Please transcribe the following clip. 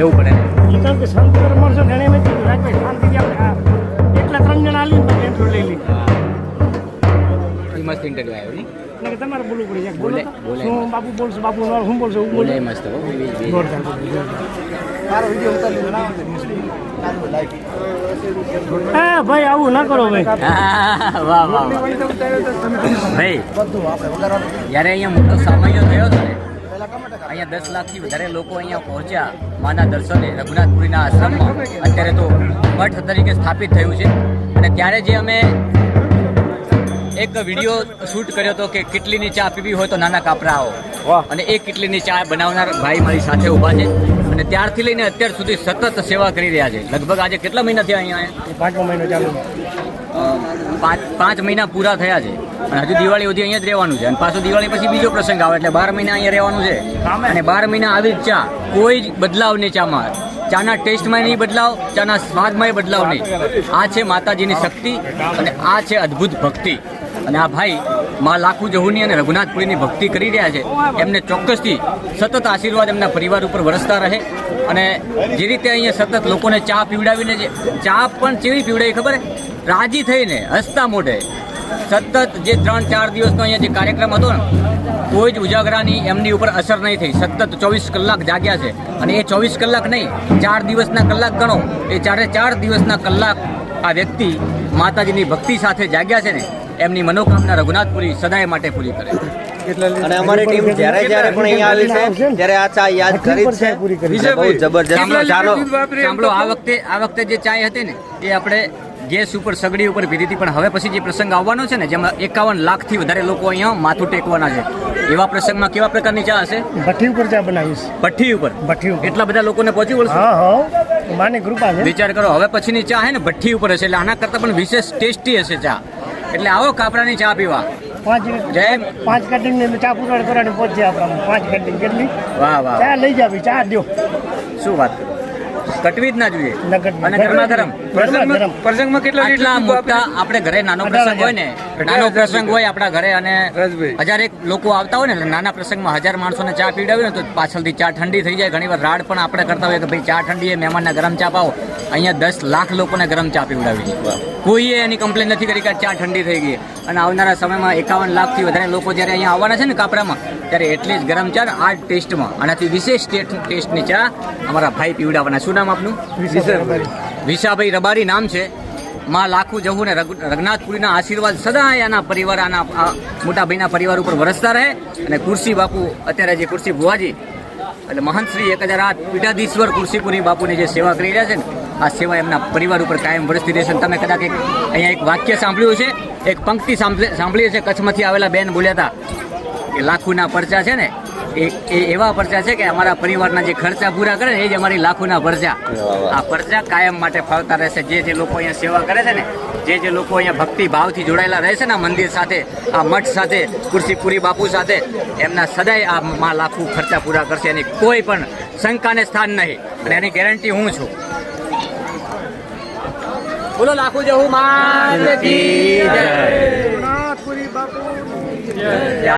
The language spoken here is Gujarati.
લેવું પડે. ને કારણ કે સંત ધર્મ છે ને એને રાજભાઈ શાંતિથી આપણે એટલા ત્રણ જણા આલી ને લઈ લઈ મસ્ત ઇન્ટરવ્યુ આવ્યો નહીં એટલે તમારે બોલવું પડી બોલે, બોલે. હું બાપુ બોલશે બાપુ નો શું બોલશે હું બોલે. મસ્ત હો. હા ભાઈ આવું ના કરો ભાઈ. વાહ વાહ વાહ. ભાઈ જ્યારે અહીંયા મોટો સામૈયો થયો હતો અહીંયા દસ લાખથી વધારે લોકો અહીંયા પહોંચ્યા માના દર્શને રઘુનાથપુરીના આશ્રમમાં. અત્યારે તો મઠ તરીકે સ્થાપિત થયું છે. અને ત્યારે જે અમે એક વીડિયો શૂટ કર્યો હતો કે કિટલીની ચા પીવી હોય તો નાના કાપરાઓ અને એ કિટલીની ચા બનાવનાર ભાઈ મારી સાથે ઊભા છે. અને ત્યારથી લઈને અત્યાર સુધી સતત સેવા કરી રહ્યા છે. લગભગ આજે કેટલા મહિના થયા અહીંયા ચાલુ પાંચ મહિના પૂરા થયા છે. અને હજુ દિવાળી સુધી અહીંયા જ રહેવાનું છે. અને પાછું દિવાળી પછી બીજો પ્રસંગ આવે એટલે બાર મહિના અહીંયા રહેવાનું છે. અને બાર મહિના આવી જ ચા. કોઈ જ બદલાવ નહીં ચામાં. ચાના ટેસ્ટમાં નહીં બદલાવ ચાના સ્વાદમાં બદલાવ નહીં. આ છે માતાજીની શક્તિ અને આ છે અદ્ભુત ભક્તિ. અને આ ભાઈ મા લાખુ જહુની અને રઘુનાથપુરીની ભક્તિ કરી રહ્યા છે. એમને ચોક્કસથી સતત આશીર્વાદ એમના પરિવાર ઉપર વરસતા રહે. અને જે રીતે અહીંયા સતત લોકોને ચા પીવડાવીને છે ચા પણ ચેવી પીવડાવી ખબર રાજી થઈને હસતા મોઢે. સતત જે ત્રણ ચાર દિવસનો અહીંયા જે કાર્યક્રમ હતો ને, કોઈ જ ઉજાગરાની એમની ઉપર અસર નહીં થઈ. સતત ચોવીસ કલાક જાગ્યા છે. અને એ ચોવીસ કલાક નહીં, ચાર દિવસના કલાક ગણો. એ ચારે ચાર દિવસના કલાક આ વ્યક્તિ માતાજીની ભક્તિ સાથે જાગ્યા છે ને, એમની મનોકામના રઘુનાથપુરી સદાય માટે પૂરી કરે અને અમારી ટીમ જ્યારે જ્યારે પણ અહીંયા આવી છે ત્યારે આ ચા યાદ કરી છે. બહુ જબરજસ્ત ચાલો સાંભળો આ વખતે આ વખતે જે ચાય હતી ને એ આપણે ગેસ ઉપર સગડી ઉપર પીધી હતી પણ હવે પછી જે પ્રસંગ આવવાનો છે ને જેમાં એકાવન લાખથી વધારે લોકો અહીંયા માથું ટેકવાના છે. એવા પ્રસંગમાં કેવા પ્રકારની ચા હશે? ભઠ્ઠી ઉપર ચા બનાવીશ. ભઠ્ઠી ઉપર? ભઠ્ઠી ઉપર. એટલા બધા લોકોને પહોંચી વળશે? હા હા. માની કૃપા છે. વિચાર કરો હવે પછીની ચા હે ને ભઠ્ઠી ઉપર હશે એટલે આના કરતાં પણ વિશેષ ટેસ્ટી હશે ચા. એટલે આવો કાપરાની ચા પીવા. પાંચ પાંચ કટિંગ ને ચા પુરાણ કરવાની પહોંચી આપણા પાંચ કટિંગ કેટલી? વાહ વાહ. ચા લઈ જાવી ચા દો. શું વાત કરો? કટવી જ ના જોઈએ. અને ગરમા ગરમ પ્રસંગમાં કેટલા આટલા મોટા આપણે ઘરે નાનો પ્રસંગ હોય ને નાનો પ્રસંગ હોય આપણા ઘરે અને હજાર એક લોકો આવતા હોય ને નાના પ્રસંગમાં હજાર માણસોને ચા પીડાવી ને તો પાછળથી ચા ઠંડી થઈ જાય. ઘણી વાર રાડ પણ આપણે કરતા હોય કે ભાઈ ચા ઠંડી એ મહેમાનને ગરમ ચા પાવો. અહીંયા દસ લાખ લોકોને ગરમ ચા પીવડાવી. કોઈએ એની કમ્પ્લેન નથી કરી કે આ ચા ઠંડી થઈ ગઈ. અને આવનારા સમયમાં એકાવન લાખથી વધારે લોકો જ્યારે અહીંયા આવવાના છે ને કાપરામાં ત્યારે એટલી જ ગરમ ચા આ ટેસ્ટમાં. આનાથી વિશેષ ટેસ્ટની ચા અમારા ભાઈ પીવડાવવાના. શું નામ આપનું? વિશાભાઈ રબારી. નામ છે. માં લાખું જવું ને રઘુ- રઘુનાથપુરીના આશીર્વાદ સદાય આના પરિવાર આના મોટા ભાઈના પરિવાર ઉપર વરસતા રહે. અને કુર્સી બાપુ અત્યારે જે કુર્સી ભુવાજી એટલે મહંત શ્રી એક હજાર આઠ પીઠાધીશ્વર કુર્સીપુરી બાપુની જે સેવા કરી રહ્યા છે ને આ સેવા એમના પરિવાર ઉપર કાયમ વરસતી રહેશે તમે કદાચ એક અહીંયા એક વાક્ય સાંભળ્યું છે એક પંક્તિ સાંભળી હશે કચ્છમાંથી આવેલા બેન બોલ્યા હતા કે લાખુના પરચા છે ને એ એ એવા પરચા છે કે અમારા પરિવારના જે ખર્ચા પૂરા કરે ને એ જ અમારી લાખોના પરચા. આ પરચા કાયમ માટે ફાવતા રહેશે. જે જે લોકો અહીંયા સેવા કરે છે ને જે જે લોકો અહીંયા ભક્તિ ભાવથી જોડાયેલા રહેશે ને આ મંદિર સાથે આ મઠ સાથે કુર્સીપુરી બાપુ સાથે એમના સદાય આ માં લાખો ખર્ચા પૂરા કરશે. એની કોઈ પણ શંકાને સ્થાન નહીં. અને એની ગેરંટી હું છું. બોલો લાખો જવું માત કી જય.